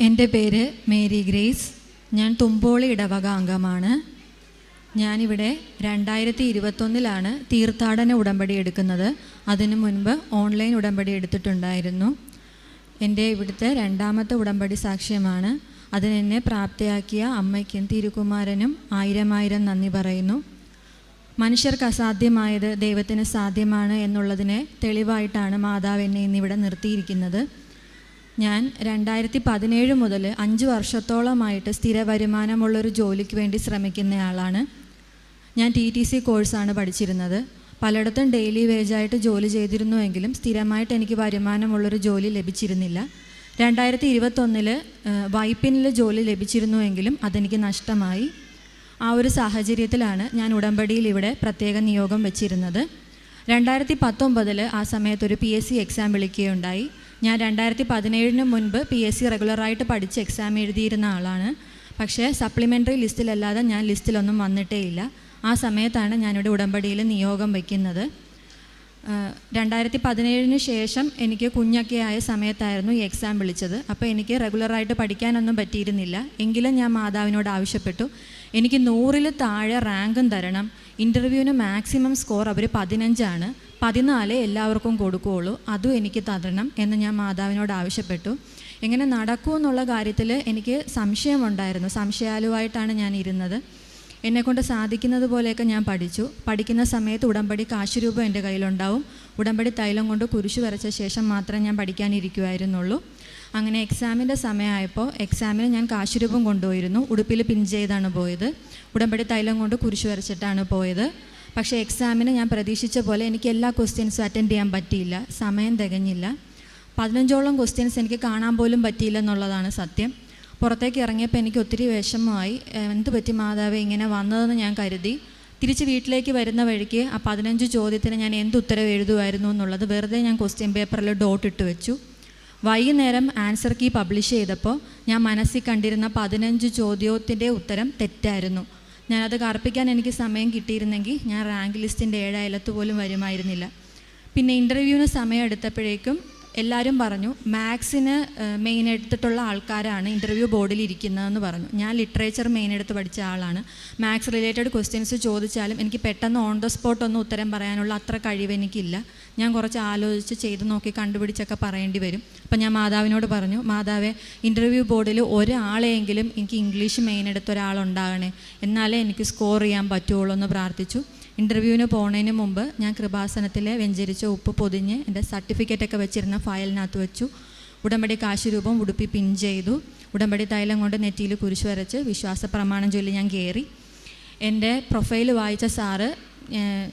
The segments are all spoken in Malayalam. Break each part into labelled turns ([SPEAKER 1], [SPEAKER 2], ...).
[SPEAKER 1] എന്റെ പേര് മേരി ഗ്രേസ്. ഞാൻ തുമ്പോളി ഇടവക അംഗമാണ്. ഞാനിവിടെ രണ്ടായിരത്തി ഇരുപത്തൊന്നിലാണ് തീർത്ഥാടന ഉടമ്പടി എടുക്കുന്നത്. അതിനു മുൻപ് ഓൺലൈൻ ഉടമ്പടി എടുത്തിട്ടുണ്ടായിരുന്നു. എന്റെ ഇവിടുത്തെ രണ്ടാമത്തെ ഉടമ്പടി സാക്ഷ്യമാണ്. അതിനെന്നെ പ്രാപ്തിയാക്കിയ അമ്മയ്ക്കും തിരുകുമാരനും ആയിരം ആയിരം നന്ദി പറയുന്നു. മനുഷ്യർക്ക് അസാധ്യമായത് ദൈവത്തിന് സാധ്യമാണ് എന്നുള്ളതിനെ തെളിവായിട്ടാണ് മാതാവ് എന്നെ ഇന്നിവിടെ നിർത്തിയിരിക്കുന്നത്. ഞാൻ രണ്ടായിരത്തി പതിനേഴ് മുതൽ അഞ്ച് വർഷത്തോളമായിട്ട് സ്ഥിര വരുമാനമുള്ളൊരു ജോലിക്ക് വേണ്ടി ശ്രമിക്കുന്നയാളാണ്. ഞാൻ ടി ടി സി കോഴ്സാണ് പഠിച്ചിരുന്നത്. പലയിടത്തും ഡെയിലി വേജായിട്ട് ജോലി ചെയ്തിരുന്നുവെങ്കിലും സ്ഥിരമായിട്ട് എനിക്ക് വരുമാനമുള്ളൊരു ജോലി ലഭിച്ചിരുന്നില്ല. രണ്ടായിരത്തി ഇരുപത്തൊന്നിൽ വൈപ്പിനിൽ ജോലി ലഭിച്ചിരുന്നുവെങ്കിലും അതെനിക്ക് നഷ്ടമായി. ആ ഒരു സാഹചര്യത്തിലാണ് ഞാൻ ഉടമ്പടിയിൽ ഇവിടെ പ്രത്യേക നിയോഗം വെച്ചിരുന്നത്. രണ്ടായിരത്തി പത്തൊമ്പതിൽ ആ സമയത്ത് ഒരു പി എസ് സി എക്സാം വിളിക്കുകയുണ്ടായി. ഞാൻ രണ്ടായിരത്തി പതിനേഴിന് മുൻപ് പി എസ് സി റെഗുലറായിട്ട് പഠിച്ച് എക്സാം എഴുതിയിരുന്ന ആളാണ്. പക്ഷേ സപ്ലിമെന്ററി ലിസ്റ്റിലല്ലാതെ ഞാൻ ലിസ്റ്റിലൊന്നും വന്നിട്ടേ ഇല്ല ആ സമയത്താണ് ഞാനിവിടെ ഉടമ്പടിയിൽ നിയോഗം വയ്ക്കുന്നത് രണ്ടായിരത്തി പതിനേഴിന് ശേഷം എനിക്ക് കുഞ്ഞൊക്കെ ആയ സമയത്തായിരുന്നു ഈ എക്സാം വിളിച്ചത്. അപ്പോൾ എനിക്ക് റെഗുലറായിട്ട് പഠിക്കാനൊന്നും പറ്റിയിരുന്നില്ല. എങ്കിലും ഞാൻ മാതാവിനോട് ആവശ്യപ്പെട്ടു. എനിക്ക് നൂറിൽ താഴെ റാങ്കും തരണം. ഇന്റർവ്യൂവിന് മാക്സിമം സ്കോർ അവർ പതിനഞ്ചാണ്. പതിനാല് എല്ലാവർക്കും കൊടുക്കുകയുള്ളൂ അതും എനിക്ക് തരണം എന്ന് ഞാൻ മാതാവിനോട് ആവശ്യപ്പെട്ടു. എങ്ങനെ നടക്കുമെന്നുള്ള കാര്യത്തിൽ എനിക്ക് സംശയമുണ്ടായിരുന്നു. സംശയാലുവായിട്ടാണ് ഞാൻ ഇരുന്നത്. എന്നെക്കൊണ്ട് സാധിക്കുന്നത് പോലെയൊക്കെ ഞാൻ പഠിച്ചു. പഠിക്കുന്ന സമയത്ത് ഉടമ്പടി കാശുരൂപം എന്റെ കയ്യിലുണ്ടാവും. ഉടമ്പടി തൈലം കൊണ്ട് കുരിശു വരച്ച ശേഷം മാത്രമേ ഞാൻ പഠിക്കാനിരിക്കുമായിരുന്നുള്ളൂ അങ്ങനെ എക്സാമിന്റെ സമയമായപ്പോൾ എക്സാമിന് ഞാൻ കാശുരൂപം കൊണ്ടുപോയിരുന്നു. ഉടുപ്പിൽ പിൻ ചെയ്താണ് പോയത്. ഉടമ്പടി തൈലം കൊണ്ട് കുരിശു വരച്ചിട്ടാണ് പോയത്. പക്ഷേ എക്സാമിന് ഞാൻ പ്രതീക്ഷിച്ച പോലെ എനിക്ക് എല്ലാ ക്വസ്റ്റ്യൻസും അറ്റൻഡ് ചെയ്യാൻ പറ്റിയില്ല. സമയം തികഞ്ഞില്ല. പതിനഞ്ചോളം ക്വസ്റ്റ്യൻസ് എനിക്ക് കാണാൻ പോലും പറ്റിയില്ല എന്നുള്ളതാണ് സത്യം. പുറത്തേക്ക് ഇറങ്ങിയപ്പോൾ എനിക്ക് ഒത്തിരി വിഷമമായി. എന്ത് പറ്റി മാതാവ് ഇങ്ങനെ വന്നതെന്ന് ഞാൻ കരുതി. തിരിച്ച് വീട്ടിലേക്ക് വരുന്ന വഴിക്ക് ആ പതിനഞ്ച് ചോദ്യത്തിന് ഞാൻ എന്ത് ഉത്തരവ് എഴുതുമായിരുന്നു എന്നുള്ളത് വെറുതെ ഞാൻ ക്വസ്റ്റ്യൻ പേപ്പറിൽ ഡോട്ട് ഇട്ട് വെച്ചു. വൈകുന്നേരം ആൻസർ കീ പബ്ലിഷ് ചെയ്തപ്പോൾ ഞാൻ മനസ്സിൽ കണ്ടിരുന്ന പതിനഞ്ച് ചോദ്യത്തിന്റെ ഉത്തരം തെറ്റായിരുന്നു. ഞാനത് കറുപ്പിക്കാൻ എനിക്ക് സമയം കിട്ടിയിരുന്നെങ്കിൽ ഞാൻ റാങ്ക് ലിസ്റ്റിന്റെ ഏഴായിലത്ത് പോലും വരുമായിരുന്നില്ല. പിന്നെ ഇന്റർവ്യൂവിന് സമയം എടുത്തപ്പോഴേക്കും എല്ലാവരും പറഞ്ഞു മാത്സിന് മെയിൻ എടുത്തിട്ടുള്ള ആൾക്കാരാണ് ഇന്റർവ്യൂ ബോർഡിൽ ഇരിക്കുന്നതെന്ന് പറഞ്ഞു. ഞാൻ ലിറ്ററേച്ചർ മെയിൻ എടുത്ത് പഠിച്ച ആളാണ്. മാത്സ് റിലേറ്റഡ് ക്വസ്റ്റ്യൻസ് ചോദിച്ചാലും എനിക്ക് പെട്ടെന്ന് ഓൺ ദ സ്പോട്ട് ഒന്നും ഉത്തരം പറയാനുള്ള അത്ര കഴിവ് എനിക്കില്ല. ഞാൻ കുറച്ച് ആലോചിച്ച് ചെയ്ത് നോക്കി കണ്ടുപിടിച്ചൊക്കെ പറയേണ്ടി വരും. അപ്പം ഞാൻ മാതാവിനോട് പറഞ്ഞു മാതാവെ ഇന്റർവ്യൂ ബോർഡിൽ ഒരാളെയെങ്കിലും എനിക്ക് ഇംഗ്ലീഷ് മെയിൻ എടുത്ത ഒരാളുണ്ടാകണേ എന്നാലേ എനിക്ക് സ്കോർ ചെയ്യാൻ പറ്റുള്ളൂ എന്ന് പ്രാർത്ഥിച്ചു. ഇന്റർവ്യൂവിന് പോകുന്നതിന് മുമ്പ് ഞാൻ കൃപാസനത്തിലെ വെഞ്ചരിച്ച ഉപ്പ് പൊതിഞ്ഞ് എന്റെ സർട്ടിഫിക്കറ്റൊക്കെ വെച്ചിരുന്ന ഫയലിനകത്ത് വെച്ചു. ഉടമ്പടി കാശുരൂപം ഉടുപ്പി പിൻ ചെയ്തു. ഉടമ്പടി തൈലം കൊണ്ട് നെറ്റിയിൽ കുരിശ് വരച്ച് വിശ്വാസ പ്രമാണം ചൊല്ലി ഞാൻ കയറി എന്റെ പ്രൊഫൈൽ വായിച്ച സാറ്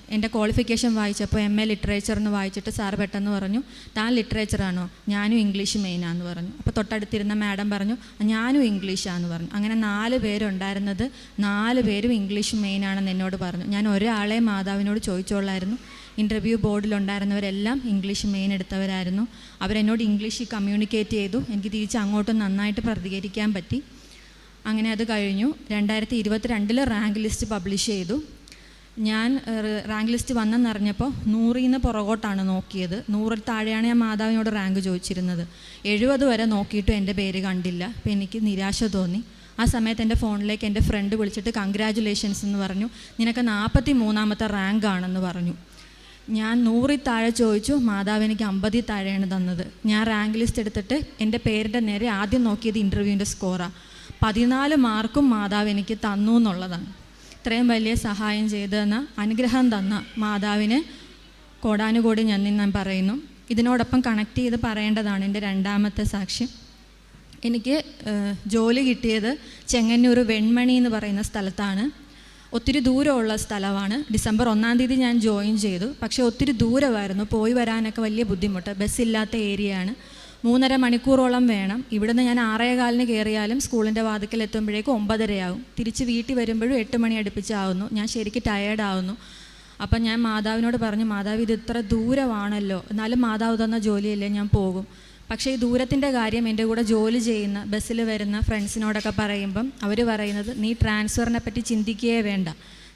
[SPEAKER 1] എന്റെ ക്വാളിഫിക്കേഷൻ വായിച്ചപ്പോൾ എം എ ലിറ്ററേച്ചർ എന്ന് വായിച്ചിട്ട് സാർ പെട്ടെന്ന് പറഞ്ഞു താൻ ലിറ്ററേച്ചറാണോ ഞാനും ഇംഗ്ലീഷ് മെയിനാന്ന് പറഞ്ഞു. അപ്പോൾ തൊട്ടടുത്തിരുന്ന മാഡം പറഞ്ഞു ഞാനും ഇംഗ്ലീഷാന്ന് പറഞ്ഞു. അങ്ങനെ നാല് പേരുണ്ടായിരുന്നത് നാല് പേരും ഇംഗ്ലീഷ് മെയിനാണെന്ന് എന്നോട് പറഞ്ഞു. ഞാൻ ഒരാളെ മാതാവിനോട് ചോദിച്ചോളായിരുന്നു. ഇന്റർവ്യൂ ബോർഡിലുണ്ടായിരുന്നവരെല്ലാം ഇംഗ്ലീഷ് മെയിൻ എടുത്തവരായിരുന്നു. അവരെന്നോട് ഇംഗ്ലീഷിൽ കമ്മ്യൂണിക്കേറ്റ് ചെയ്തു. എനിക്ക് തിരിച്ച് അങ്ങോട്ട് നന്നായിട്ട് പ്രതികരിക്കാൻ പറ്റി. അങ്ങനെ അത് കഴിഞ്ഞു. രണ്ടായിരത്തി ഇരുപത്തിരണ്ടിൽ റാങ്ക് ലിസ്റ്റ് പബ്ലിഷ് ചെയ്തു. ഞാൻ റാങ്ക് ലിസ്റ്റ് വന്നെന്നറിഞ്ഞപ്പോൾ നൂറിൽ നിന്ന് പുറകോട്ടാണ് നോക്കിയത്. നൂറിൽ താഴെയാണ് ഞാൻ മാതാവിനോട് റാങ്ക് ചോദിച്ചിരുന്നത്. എഴുപത് വരെ നോക്കിയിട്ടും എന്റെ പേര് കണ്ടില്ല. അപ്പോൾ എനിക്ക് നിരാശ തോന്നി. ആ സമയത്ത് എന്റെ ഫോണിലേക്ക് എന്റെ ഫ്രണ്ട് വിളിച്ചിട്ട് കൺഗ്രാജുലേഷൻസ് എന്ന് പറഞ്ഞു. നിനക്ക് നാൽപ്പത്തി മൂന്നാമത്തെ റാങ്ക് ആണെന്ന് പറഞ്ഞു. ഞാൻ നൂറിൽ താഴെ ചോദിച്ചു മാതാവ് എനിക്ക് അമ്പതിൽ താഴെയാണ് തന്നത്. ഞാൻ റാങ്ക് ലിസ്റ്റ് എടുത്തിട്ട് എന്റെ പേരിന്റെ നേരെ ആദ്യം നോക്കിയത് ഇന്റർവ്യൂവിന്റെ സ്കോറാണ് പതിനാല് മാർക്കും മാതാവ് എനിക്ക് തന്നു എന്നുള്ളതാണ്. ഇത്രയും വലിയ സഹായം ചെയ്തെന്ന അനുഗ്രഹം തന്ന മാതാവിന് കോടാനുകോടി ഞാൻ ഞാൻ പറയുന്നു. ഇതിനോടൊപ്പം കണക്ട് ചെയ്ത് പറയേണ്ടതാണ് എന്റെ രണ്ടാമത്തെ സാക്ഷ്യം. എനിക്ക് ജോലി കിട്ടിയത് ചെങ്ങന്നൂർ വെൺമണി എന്ന് പറയുന്ന സ്ഥലത്താണ്. ഒത്തിരി ദൂരമുള്ള സ്ഥലമാണ്. ഡിസംബർ ഒന്നാം തീയതി ഞാൻ ജോയിൻ ചെയ്തു. പക്ഷേ ഒത്തിരി ദൂരമായിരുന്നു. പോയി വരാനൊക്കെ വലിയ ബുദ്ധിമുട്ട്. ബസ്സില്ലാത്ത ഏരിയയാണ്. മൂന്നര മണിക്കൂറോളം വേണം. ഇവിടുന്ന് ഞാൻ ആറേകാലിന് കയറിയാലും സ്കൂളിന്റെ വാതിക്കൽ എത്തുമ്പോഴേക്കും ഒമ്പതരയാവും തിരിച്ച് വീട്ടിൽ വരുമ്പോഴും എട്ട് മണി അടുപ്പിച്ചാവുന്നു. ഞാൻ ശരിക്കും ടയേർഡാവുന്നു അപ്പം ഞാൻ മാതാവിനോട് പറഞ്ഞു മാതാവ് ഇത് ഇത്ര ദൂരമാണല്ലോ. എന്നാലും മാതാവ് തന്ന ജോലിയല്ലേ ഞാൻ പോകും. പക്ഷേ ഈ ദൂരത്തിന്റെ കാര്യം എന്റെ കൂടെ ജോലി ചെയ്യുന്ന ബസ്സിൽ വരുന്ന ഫ്രണ്ട്സിനോടൊക്കെ പറയുമ്പം അവർ പറയുന്നത് നീ ട്രാൻസ്ഫറിനെ പറ്റി ചിന്തിക്കുകയേ വേണ്ട.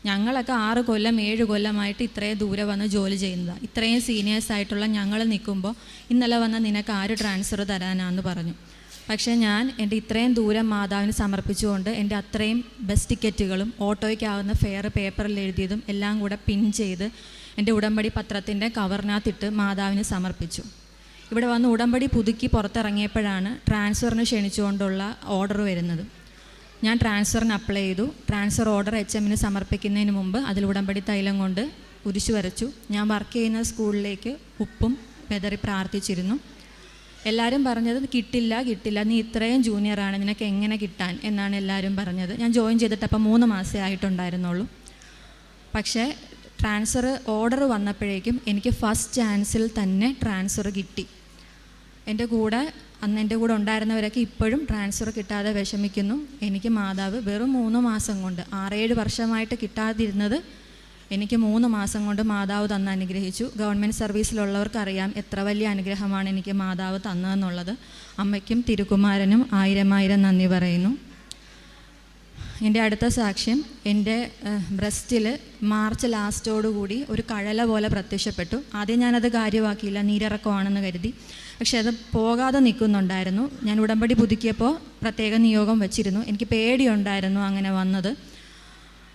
[SPEAKER 1] ഞങ്ങളൊക്കെ ആറ് കൊല്ലം ഏഴ് കൊല്ലമായിട്ട് ഇത്രയും ദൂരെ വന്ന് ജോലി ചെയ്യുന്നതാണ് ഇത്രയും സീനിയേഴ്സ് ആയിട്ടുള്ള ഞങ്ങൾ നിൽക്കുമ്പോൾ ഇന്നലെ വന്ന് നിനക്ക് ആര് ട്രാൻസ്ഫർ തരാനാന്ന് പറഞ്ഞു. പക്ഷേ ഞാൻ എന്റെ ഇത്രയും ദൂരം മാതാവിന് സമർപ്പിച്ചുകൊണ്ട് എന്റെ അത്രയും ബസ് ടിക്കറ്റുകളും ഓട്ടോയ്ക്കാവുന്ന ഫെയർ പേപ്പറിൽ എഴുതിയതും എല്ലാം കൂടെ പിൻ ചെയ്ത് എന്റെ ഉടമ്പടി പത്രത്തിന്റെ കവറിനകത്തിട്ട് മാതാവിന് സമർപ്പിച്ചു. ഇവിടെ വന്ന് ഉടമ്പടി പുതുക്കി പുറത്തിറങ്ങിയപ്പോഴാണ് ട്രാൻസ്ഫറിന് ക്ഷണിച്ചുകൊണ്ടുള്ള ഓർഡർ വരുന്നത്. ഞാൻ ട്രാൻസ്ഫറിന് അപ്ലൈ ചെയ്തു. ട്രാൻസ്ഫർ ഓർഡർ എച്ച് എമ്മിന് സമർപ്പിക്കുന്നതിന് മുമ്പ് അതിൽ ഉടമ്പടി തൈലം കൊണ്ട് കുരിശു വരച്ചു. ഞാൻ വർക്ക് ചെയ്യുന്ന സ്കൂളിലേക്ക് ഉപ്പും പെതറി പ്രാർത്ഥിച്ചിരുന്നു. എല്ലാവരും പറഞ്ഞത് കിട്ടില്ല കിട്ടില്ല നീ ഇത്രയും ജൂനിയറാണ് നിനക്ക് എങ്ങനെ കിട്ടാൻ? എന്നാണ് എല്ലാവരും പറഞ്ഞത്. ഞാൻ ജോയിൻ ചെയ്തിട്ട് അപ്പം മൂന്ന് മാസമേ ആയിട്ടുണ്ടായിരുന്നുള്ളൂ. പക്ഷേ ട്രാൻസ്ഫർ ഓർഡർ വന്നപ്പോഴേക്കും എനിക്ക് ഫസ്റ്റ് ചാൻസിൽ തന്നെ ട്രാൻസ്ഫർ കിട്ടി. എന്റെ കൂടെ അന്ന് എന്റെ കൂടെ ഉണ്ടായിരുന്നവരൊക്കെ ഇപ്പോഴും ട്രാൻസ്ഫർ കിട്ടാതെ വിഷമിക്കുന്നു. എനിക്ക് മാതാവ് വെറും മൂന്ന് മാസം കൊണ്ട് ആറേഴ് വർഷമായിട്ട് കിട്ടാതിരുന്നത് എനിക്ക് മൂന്ന് മാസം കൊണ്ട് മാതാവ് തന്ന് അനുഗ്രഹിച്ചു. ഗവൺമെന്റ് സർവീസിലുള്ളവർക്കറിയാം എത്ര വലിയ അനുഗ്രഹമാണ് എനിക്ക് മാതാവ് തന്നതെന്നുള്ളത്. അമ്മയ്ക്കും തിരുക്കുമാരനും ആയിരം ആയിരം നന്ദി പറയുന്നു. എന്റെ അടുത്ത സാക്ഷ്യം എന്റെ ബ്രസ്റ്റിൽ മാർച്ച് ലാസ്റ്റോടുകൂടി ഒരു കഴല പോലെ പ്രത്യക്ഷപ്പെട്ടു. ആദ്യം ഞാനത് കാര്യമാക്കിയില്ല നീരിറക്കമാണെന്ന് കരുതി. പക്ഷെ അത് പോകാതെ നിൽക്കുന്നുണ്ടായിരുന്നു. ഞാൻ ഉടമ്പടി പുതുക്കിയപ്പോൾ പ്രത്യേക നിയോഗം വെച്ചിരുന്നു. എനിക്ക് പേടിയുണ്ടായിരുന്നു അങ്ങനെ വന്നത്.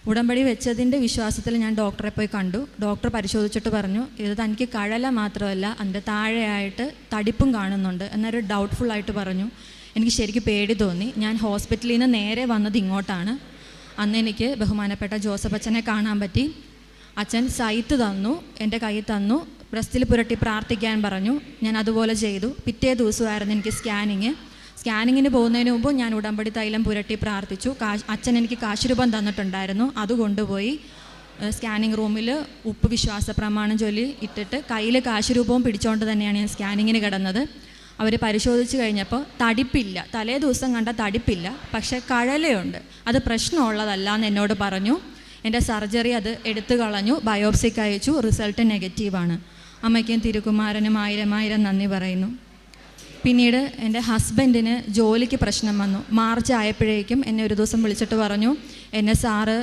[SPEAKER 1] ഉടമ്പടി വെച്ചതിന്റെ വിശ്വാസത്തിൽ ഞാൻ ഡോക്ടറെ പോയി കണ്ടു. ഡോക്ടർ പരിശോധിച്ചിട്ട് പറഞ്ഞു ഇത് തനിക്ക് കഴല മാത്രമല്ല അതിന്റെ താഴെയായിട്ട് തടിപ്പും കാണുന്നുണ്ട് എന്നൊരു ഡൗട്ട്ഫുൾ ആയിട്ട് പറഞ്ഞു. എനിക്ക് ശരിക്കും പേടി തോന്നി. ഞാൻ ഹോസ്പിറ്റലിൽ നിന്ന് നേരെ വന്നത് ഇങ്ങോട്ടാണ്. അന്ന് എനിക്ക് ബഹുമാനപ്പെട്ട ജോസഫ് അച്ഛനെ കാണാൻ പറ്റി. അച്ഛൻ സൈത്ത് തന്നു എന്റെ കയ്യിൽ തന്നു. ബ്രസ്റ്റിൽ പുരട്ടി പ്രാർത്ഥിക്കാൻ പറഞ്ഞു. ഞാൻ അതുപോലെ ചെയ്തു. പിറ്റേ ദിവസമായിരുന്നു എനിക്ക് സ്കാനിങ്. സ്കാനിങ്ങിന് പോകുന്നതിന് മുമ്പ് ഞാൻ ഉടമ്പടി തൈലം പുരട്ടി പ്രാർത്ഥിച്ചു. കാശ് അച്ഛൻ എനിക്ക് കാശുരൂപം തന്നിട്ടുണ്ടായിരുന്നു. അത് കൊണ്ടുപോയി. സ്കാനിങ് റൂമിൽ ഉപ്പ് വിശ്വാസ പ്രമാണം ചൊല്ലി ഇട്ടിട്ട് കയ്യിൽ കാശുരൂപവും പിടിച്ചുകൊണ്ട് തന്നെയാണ് ഞാൻ സ്കാനിങ്ങിന് കിടന്നത്. അവർ പരിശോധിച്ച് കഴിഞ്ഞപ്പോൾ തടിപ്പില്ല. തലേ ദിവസം കണ്ട തടിപ്പില്ല. പക്ഷേ കഴലയുണ്ട്. അത് പ്രശ്നമുള്ളതല്ല എന്ന് എന്നോട് പറഞ്ഞു. എന്റെ സർജറി അത് എടുത്തു കളഞ്ഞു. ബയോപ്സിക്ക് അയച്ചു. റിസൾട്ട് നെഗറ്റീവാണ്. അമ്മയ്ക്കും തിരുകുമാരനും ആയിരം ആയിരം നന്ദി പറയുന്നു. പിന്നീട് എന്റെ ഹസ്ബൻഡിന് ജോലിക്ക് പ്രശ്നം വന്നു. മാർച്ച് ആയപ്പോഴേക്കും എന്നെ ഒരു ദിവസം വിളിച്ചിട്ട് പറഞ്ഞു എന്നെ സാറ്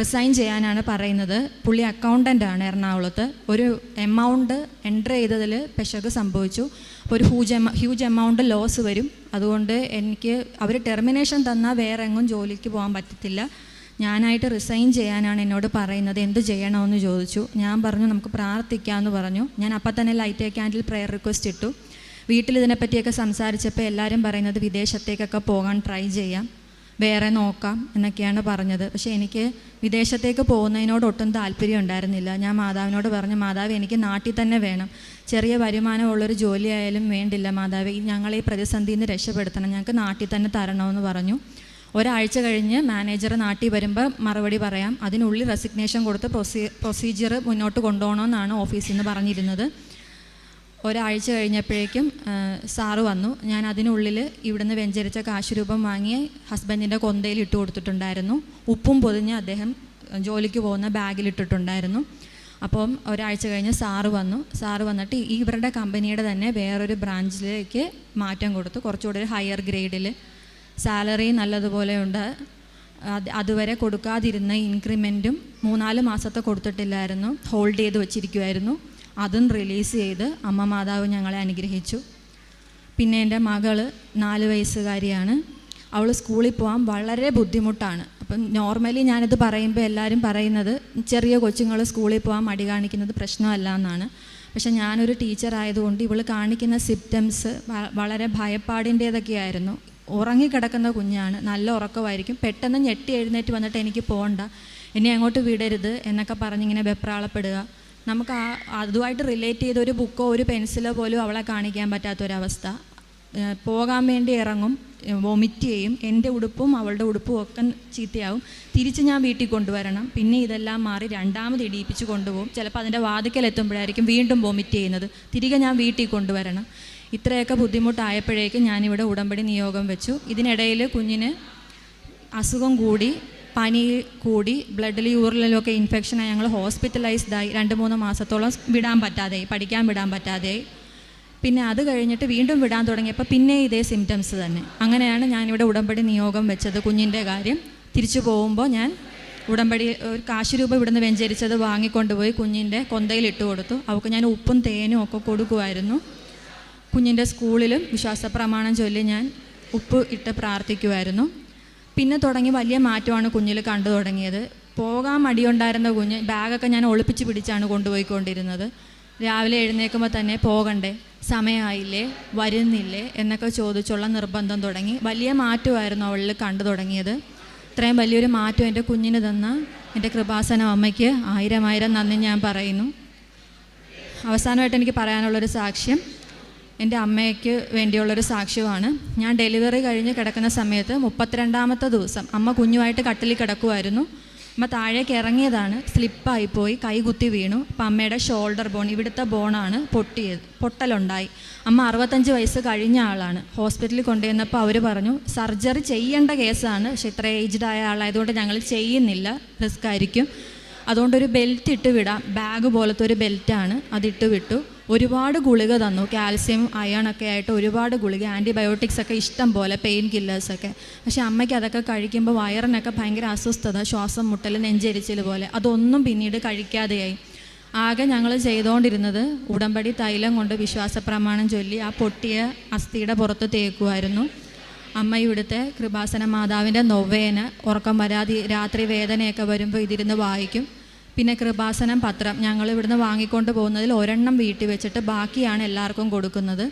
[SPEAKER 1] റിസൈൻ ചെയ്യാനാണ് പറയുന്നത്. പുള്ളി അക്കൗണ്ടന്റ് ആണ് എറണാകുളത്ത്. ഒരു എമൗണ്ട് എന്റർ ചെയ്തതിൽ പെശക് സംഭവിച്ചു. അപ്പോൾ ഒരു ഹ്യൂജ് എമ ഹ്യൂജ് എമൗണ്ട് ലോസ് വരും. അതുകൊണ്ട് എനിക്ക് അവർ ടെർമിനേഷൻ തന്നാൽ വേറെ എങ്ങും ജോലിക്ക് പോകാൻ പറ്റത്തില്ല. ഞാനായിട്ട് റിസൈൻ ചെയ്യാനാണ് എന്നോട് പറയുന്നത്. എന്ത് ചെയ്യണമെന്ന് ചോദിച്ചു. ഞാൻ പറഞ്ഞു നമുക്ക് പ്രാർത്ഥിക്കാമെന്ന് പറഞ്ഞു. ഞാൻ അപ്പം തന്നെ ലൈറ്റ് ക്യാൻഡിൽ പ്രയർ റിക്വസ്റ്റ് ഇട്ടു. വീട്ടിൽ ഇതിനെപ്പറ്റിയൊക്കെ സംസാരിച്ചപ്പോൾ എല്ലാവരും പറയുന്നത് വിദേശത്തേക്കൊക്കെ പോകാൻ ട്രൈ ചെയ്യാം. വേറെ നോക്കാം എന്നൊക്കെയാണ് പറഞ്ഞത്. പക്ഷേ എനിക്ക് വിദേശത്തേക്ക് പോകുന്നതിനോട് ഒട്ടും താല്പര്യം ഉണ്ടായിരുന്നില്ല. ഞാൻ മാതാവിനോട് പറഞ്ഞു മാതാവ് എനിക്ക് നാട്ടിൽ തന്നെ വേണം. ചെറിയ വരുമാനമുള്ളൊരു ജോലിയായാലും വേണ്ടില്ല മാതാവ്. ഞങ്ങളെ ഈ പ്രതിസന്ധിയിൽ നിന്ന് രക്ഷപ്പെടുത്തണം. ഞങ്ങൾക്ക് നാട്ടിൽ തന്നെ തരണമെന്ന് പറഞ്ഞു. ഒരാഴ്ച കഴിഞ്ഞ് മാനേജർ നാട്ടിൽ വരുമ്പോൾ മറുപടി പറയാം. അതിനുള്ളിൽ റെസിഗ്നേഷൻ കൊടുത്ത് പ്രൊസീ പ്രൊസീജിയർ മുന്നോട്ട് കൊണ്ടുപോകണമെന്നാണ് ഓഫീസിൽ നിന്ന് പറഞ്ഞിരുന്നത്. ഒരാഴ്ച കഴിഞ്ഞപ്പോഴേക്കും സാറ് വന്നു. ഞാൻ അതിനുള്ളിൽ ഇവിടുന്ന് വെഞ്ചരിച്ച കാശുരൂപം വാങ്ങി ഹസ്ബൻഡിന്റെ കൊന്തയിൽ ഇട്ട് കൊടുത്തിട്ടുണ്ടായിരുന്നു. ഉപ്പും പൊതിഞ്ഞ് അദ്ദേഹം ജോലിക്ക് പോകുന്ന ബാഗിലിട്ടിട്ടുണ്ടായിരുന്നു അപ്പം ഒരാഴ്ച കഴിഞ്ഞ് സാറ് വന്നു. സാറ് വന്നിട്ട് ഇവരുടെ കമ്പനിയുടെ തന്നെ വേറൊരു ബ്രാഞ്ചിലേക്ക് മാറ്റം കൊടുത്തു. കുറച്ചുകൂടി ഒരു ഹയർ ഗ്രേഡിൽ സാലറി നല്ലതുപോലെ ഉണ്ട്. അത് അതുവരെ കൊടുക്കാതിരുന്ന ഇൻക്രിമെന്റും മൂന്നാൽ മാസത്തെ കൊടുത്തിട്ടില്ലായിരുന്നു. ഹോൾഡ് ചെയ്ത് വെച്ചിരിക്കുമായിരുന്നു അതും റിലീസ് ചെയ്ത് അമ്മ മാതാവ് ഞങ്ങളെ അനുഗ്രഹിച്ചു. പിന്നെ എന്റെ മകൾ നാല് വയസ്സുകാരിയാണ്. അവൾ സ്കൂളിൽ പോകാൻ വളരെ ബുദ്ധിമുട്ടാണ്. അപ്പം നോർമലി ഞാനിത് പറയുമ്പോൾ എല്ലാവരും പറയുന്നത് ചെറിയ കൊച്ചുങ്ങൾ സ്കൂളിൽ പോകാൻ മടി കാണിക്കുന്നത് പ്രശ്നമല്ല എന്നാണ്. പക്ഷെ ഞാനൊരു ടീച്ചർ ആയതുകൊണ്ട് ഇവൾ കാണിക്കുന്ന സിംറ്റംസ് വളരെ ഭയപ്പാടിന്റേതൊക്കെ ആയിരുന്നു ഉറങ്ങിക്കിടക്കുന്ന കുഞ്ഞാണ്. നല്ല ഉറക്കമായിരിക്കും. പെട്ടെന്ന് ഞെട്ടി എഴുന്നേറ്റ് വന്നിട്ട് എനിക്ക് പോകണ്ട എന്നെ അങ്ങോട്ട് വിടരുത് എന്നൊക്കെ പറഞ്ഞിങ്ങനെ വെപ്രാളപ്പെടുക. നമുക്ക് ആ അതുമായിട്ട് റിലേറ്റ് ചെയ്ത ഒരു ബുക്കോ ഒരു പെൻസിലോ പോലും അവളെ കാണിക്കാൻ പറ്റാത്തൊരവസ്ഥ. പോകാൻ വേണ്ടി ഇറങ്ങും വൊമിറ്റ് ചെയ്യും. എന്റെ ഉടുപ്പും അവളുടെ ഉടുപ്പും ഒക്കെ ചീത്തയാവും. തിരിച്ച് ഞാൻ വീട്ടിൽ കൊണ്ടുവരണം. പിന്നെ ഇതെല്ലാം മാറി രണ്ടാമത് ഇടിയിപ്പിച്ച് കൊണ്ടുപോകും. ചിലപ്പോൾ അതിന്റെ വാതിക്കൽ എത്തുമ്പോഴായിരിക്കും വീണ്ടും വൊമിറ്റ് ചെയ്യുന്നത്. തിരികെ ഞാൻ വീട്ടിൽ കൊണ്ടുവരണം. ഇത്രയൊക്കെ ബുദ്ധിമുട്ടായപ്പോഴേക്കും ഞാനിവിടെ ഉടമ്പടി നിയോഗം വെച്ചു. ഇതിനിടയിൽ കുഞ്ഞിന് അസുഖം കൂടി പനി കൂടി ബ്ലഡിൽ യൂറിലൊക്കെ ഇൻഫെക്ഷനായി ഞങ്ങൾ ഹോസ്പിറ്റലൈസ്ഡായി രണ്ട് മൂന്ന് മാസത്തോളം വിടാൻ പറ്റാതെയായി പഠിക്കാൻ വിടാൻ പറ്റാതെയായി പിന്നെ അത് കഴിഞ്ഞിട്ട് വീണ്ടും വിടാൻ തുടങ്ങിയപ്പോൾ പിന്നെ ഇതേ സിംറ്റംസ് തന്നെ. അങ്ങനെയാണ് ഞാനിവിടെ ഉടമ്പടി നിയോഗം വെച്ചത് കുഞ്ഞിന്റെ കാര്യം. തിരിച്ചു പോകുമ്പോൾ ഞാൻ ഉടമ്പടി ഒരു കാശ് രൂപ ഇവിടുന്ന് വെഞ്ചരിച്ചത് വാങ്ങിക്കൊണ്ടുപോയി കുഞ്ഞിന്റെ കൊന്തയിൽ ഇട്ട് കൊടുത്തു. അവൾക്ക് ഞാൻ ഉപ്പും തേനും ഒക്കെ കൊടുക്കുമായിരുന്നു കുഞ്ഞിന്റെ സ്കൂളിലും വിശ്വാസ പ്രമാണം ചൊല്ലി ഞാൻ ഉപ്പ് ഇട്ട് പ്രാർത്ഥിക്കുമായിരുന്നു പിന്നെ തുടങ്ങി വലിയ മാറ്റമാണ് കുഞ്ഞിൽ കണ്ടു തുടങ്ങിയത്. പോകാൻ മടിയുണ്ടായിരുന്ന കുഞ്ഞ് ബാഗൊക്കെ ഞാൻ ഒളിപ്പിച്ച് പിടിച്ചാണ് കൊണ്ടുപോയിക്കൊണ്ടിരുന്നത്. രാവിലെ എഴുന്നേൽക്കുമ്പോൾ തന്നെ പോകണ്ടേ സമയമായില്ലേ വരുന്നില്ലേ എന്നൊക്കെ ചോദിച്ചുള്ള നിർബന്ധം തുടങ്ങി വലിയ മാറ്റമായിരുന്നു അവളിൽ കണ്ടു തുടങ്ങിയത്. ഇത്രയും വലിയൊരു മാറ്റം എന്റെ കുഞ്ഞിന് തന്ന എന്റെ കൃപാസന അമ്മയ്ക്ക് ആയിരം ആയിരം നന്ദി ഞാൻ പറയുന്നു. അവസാനമായിട്ട് എനിക്ക് പറയാനുള്ളൊരു സാക്ഷ്യം എന്റെ അമ്മയ്ക്ക് വേണ്ടിയുള്ളൊരു സാക്ഷ്യമാണ് ഞാൻ ഡെലിവറി കഴിഞ്ഞ് കിടക്കുന്ന സമയത്ത് മുപ്പത്തിരണ്ടാമത്തെ ദിവസം അമ്മ കുഞ്ഞുമായിട്ട് കട്ടിലിൽ കിടക്കുമായിരുന്നു അമ്മ താഴേക്ക് ഇറങ്ങിയതാണ്. സ്ലിപ്പായിപ്പോയി കൈ കുത്തി വീണു. അപ്പം അമ്മയുടെ ഷോൾഡർ ബോൺ ഇവിടുത്തെ ബോണാണ് പൊട്ടിയത് പൊട്ടലുണ്ടായി. അമ്മ അറുപത്തഞ്ച് വയസ്സ് കഴിഞ്ഞ ആളാണ്. ഹോസ്പിറ്റലിൽ കൊണ്ടുവന്നപ്പോൾ അവർ പറഞ്ഞു സർജറി ചെയ്യേണ്ട കേസാണ്. പക്ഷെ ഇത്ര ഏജ്ഡ് ആയ ആളായതുകൊണ്ട് ഞങ്ങൾ ചെയ്യുന്നില്ല. റിസ്ക് ആയിരിക്കും. അതുകൊണ്ടൊരു ബെൽറ്റ് ഇട്ട് വിടാം. ബാഗ് പോലത്തെ ഒരു ബെൽറ്റാണ് അതിട്ട് വിട്ടു. ഒരുപാട് ഗുളിക തന്നു. കാൽസ്യം അയണൊക്കെ ആയിട്ട് ഒരുപാട് ഗുളിക ആന്റിബയോട്ടിക്സ് ഒക്കെ ഇഷ്ടം പോലെ പെയിൻ കില്ലേഴ്സൊക്കെ പക്ഷെ അമ്മയ്ക്ക് അതൊക്കെ കഴിക്കുമ്പോൾ വയറിനൊക്കെ ഭയങ്കര അസ്വസ്ഥത ശ്വാസം മുട്ടൽ നെഞ്ചരിച്ചിൽ പോലെ. അതൊന്നും പിന്നീട് കഴിക്കാതെയായി. ആകെ ഞങ്ങൾ ചെയ്തുകൊണ്ടിരുന്നത് ഉടമ്പടി തൈലം കൊണ്ട് വിശ്വാസ പ്രമാണം ചൊല്ലി ആ പൊട്ടിയ അസ്ഥിയുടെ പുറത്ത് തേക്കുമായിരുന്നു അമ്മ ഇവിടുത്തെ കൃപാസന മാതാവിന്റെ നൊവേന ഉറക്കം വരാതി രാത്രി വേദനയൊക്കെ വരുമ്പോൾ ഇതിരുന്ന് വായിക്കും. പിന്നെ കൃപാസനം പത്രം ഞങ്ങൾ ഇവിടുന്ന് വാങ്ങിക്കൊണ്ട് പോകുന്നതിൽ ഒരെണ്ണം വീട്ടിൽ വെച്ചിട്ട് ബാക്കിയാണ് എല്ലാവർക്കും കൊടുക്കുന്നത്.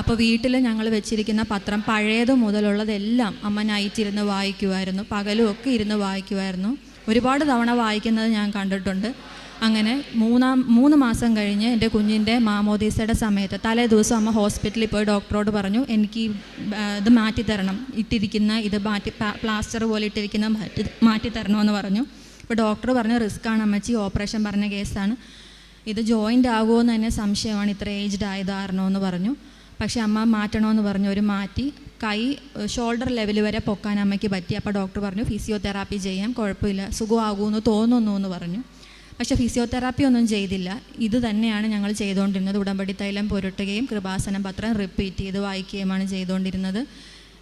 [SPEAKER 1] അപ്പോൾ വീട്ടിൽ ഞങ്ങൾ വെച്ചിരിക്കുന്ന പത്രം പഴയത് മുതലുള്ളതെല്ലാം അമ്മ നൈറ്റ് ഇരുന്ന് വായിക്കുമായിരുന്നു പകലും ഒക്കെ ഇരുന്ന് വായിക്കുമായിരുന്നു ഒരുപാട് തവണ വായിക്കുന്നത് ഞാൻ കണ്ടിട്ടുണ്ട്. അങ്ങനെ മൂന്നാം മൂന്ന് മാസം കഴിഞ്ഞ് എന്റെ കുഞ്ഞിന്റെ മാമോദീസയുടെ സമയത്ത് തലേ ദിവസം അമ്മ ഹോസ്പിറ്റലിൽ പോയി ഡോക്ടറോട് പറഞ്ഞു എനിക്ക് ഇത് മാറ്റിത്തരണം. ഇട്ടിരിക്കുന്ന ഇത് മാറ്റി പ്ലാസ്റ്റർ പോലെ ഇട്ടിരിക്കുന്ന മാറ്റി മാറ്റിത്തരണമെന്ന് പറഞ്ഞു. അപ്പോൾ ഡോക്ടർ പറഞ്ഞ ആണ് അമ്മച്ചി ഓപ്പറേഷൻ പറഞ്ഞ കേസാണ്. ഇത് ജോയിന്റ് ആകുമോയെന്ന് തന്നെ സംശയമാണ്. ഇത്ര ഏജ്ഡ് ആയതാരണോന്ന് പറഞ്ഞു. പക്ഷേ അമ്മ മാറ്റണമെന്ന് പറഞ്ഞു. ഒരു മാറ്റി. കൈ ഷോൾഡർ ലെവൽ വരെ പൊക്കാൻ അമ്മയ്ക്ക് പറ്റി. അപ്പോൾ ഡോക്ടർ പറഞ്ഞു ഫിസിയോതെറാപ്പി ചെയ്യാം. കുഴപ്പമില്ല. സുഖമാകുമെന്ന് തോന്നുന്നു എന്ന് പറഞ്ഞു. പക്ഷെ ഫിസിയോതെറാപ്പി ഒന്നും ചെയ്തില്ല. ഇത് തന്നെയാണ് ഞങ്ങൾ ചെയ്തുകൊണ്ടിരുന്നത് ഉടമ്പടി തൈലം പുരട്ടുകയും കൃപാസനം പത്രം റിപ്പീറ്റ് ചെയ്ത് വായിക്കുകയുമാണ് ചെയ്തുകൊണ്ടിരുന്നത്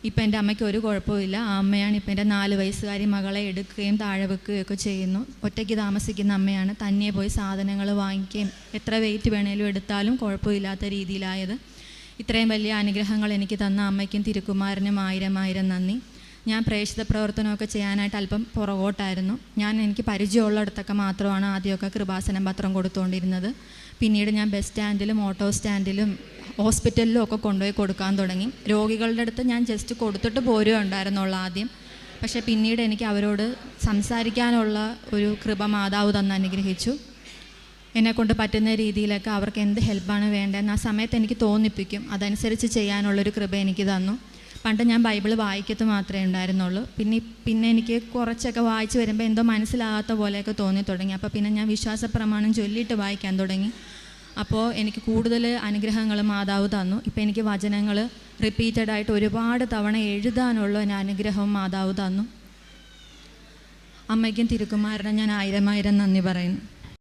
[SPEAKER 1] ഇപ്പം എന്റെ അമ്മയ്ക്ക് ഒരു കുഴപ്പമില്ല ആ അമ്മയാണ് ഇപ്പം എന്റെ നാല് വയസ്സുകാരി മകളെ എടുക്കുകയും താഴെ വെക്കുകയും ഒക്കെ ചെയ്യുന്നു. ഒറ്റയ്ക്ക് താമസിക്കുന്ന അമ്മയാണ്. തന്നെ പോയി സാധനങ്ങൾ വാങ്ങിക്കുകയും എത്ര വെയിറ്റ് വേണേലും എടുത്താലും കുഴപ്പമില്ലാത്ത രീതിയിലായത്. ഇത്രയും വലിയ അനുഗ്രഹങ്ങൾ എനിക്ക് തന്ന അമ്മയ്ക്കും തിരുക്കുമാരനും ആയിരം ആയിരം നന്ദി. ഞാൻ പ്രേക്ഷിത പ്രവർത്തനമൊക്കെ ചെയ്യാനായിട്ട് അല്പം പുറകോട്ടായിരുന്നു. ഞാൻ എനിക്ക് പരിചയമുള്ളിടത്തൊക്കെ മാത്രമാണ് ആദ്യമൊക്കെ കൃപാസനം പത്രം കൊടുത്തുകൊണ്ടിരുന്നത് പിന്നീട് ഞാൻ ബസ് സ്റ്റാൻഡിലും ഓട്ടോ സ്റ്റാൻഡിലും ഹോസ്പിറ്റലിലും ഒക്കെ കൊണ്ടുപോയി കൊടുക്കാൻ തുടങ്ങി. രോഗികളുടെ അടുത്ത് ഞാൻ ജസ്റ്റ് കൊടുത്തിട്ട് പോരുകയുണ്ടായിരുന്നുള്ളൂ ആദ്യം. പക്ഷേ പിന്നീട് എനിക്ക് അവരോട് സംസാരിക്കാനുള്ള ഒരു കൃപ മാതാവ് തന്ന് അനുഗ്രഹിച്ചു. എന്നെക്കൊണ്ട് പറ്റുന്ന രീതിയിലൊക്കെ അവർക്ക് എന്ത് ഹെൽപ്പാണ് വേണ്ടതെന്ന് ആ സമയത്ത് എനിക്ക് തോന്നിപ്പിക്കും. അതനുസരിച്ച് ചെയ്യാനുള്ളൊരു കൃപ എനിക്ക് തന്നു. പണ്ട് ഞാൻ ബൈബിൾ വായിക്കത്ത് മാത്രമേ ഉണ്ടായിരുന്നുള്ളൂ. പിന്നെ പിന്നെ എനിക്ക് കുറച്ചൊക്കെ വായിച്ച് വരുമ്പോൾ എന്തോ മനസ്സിലാകാത്ത പോലെയൊക്കെ തോന്നി തുടങ്ങി. അപ്പോൾ പിന്നെ ഞാൻ വിശ്വാസ പ്രമാണം ചൊല്ലിയിട്ട് വായിക്കാൻ തുടങ്ങി. അപ്പോൾ എനിക്ക് കൂടുതൽ അനുഗ്രഹങ്ങൾ മാതാവ് തന്നു. ഇപ്പം എനിക്ക് വചനങ്ങൾ റിപ്പീറ്റഡ് ആയിട്ട് ഒരുപാട് തവണ എഴുതാനുള്ള ഒരു അനുഗ്രഹം മാതാവ് തന്നു. അമ്മയ്ക്കും തിരുക്കുമാരനും ഞാൻ ആയിരം ആയിരം നന്ദി പറയുന്നു.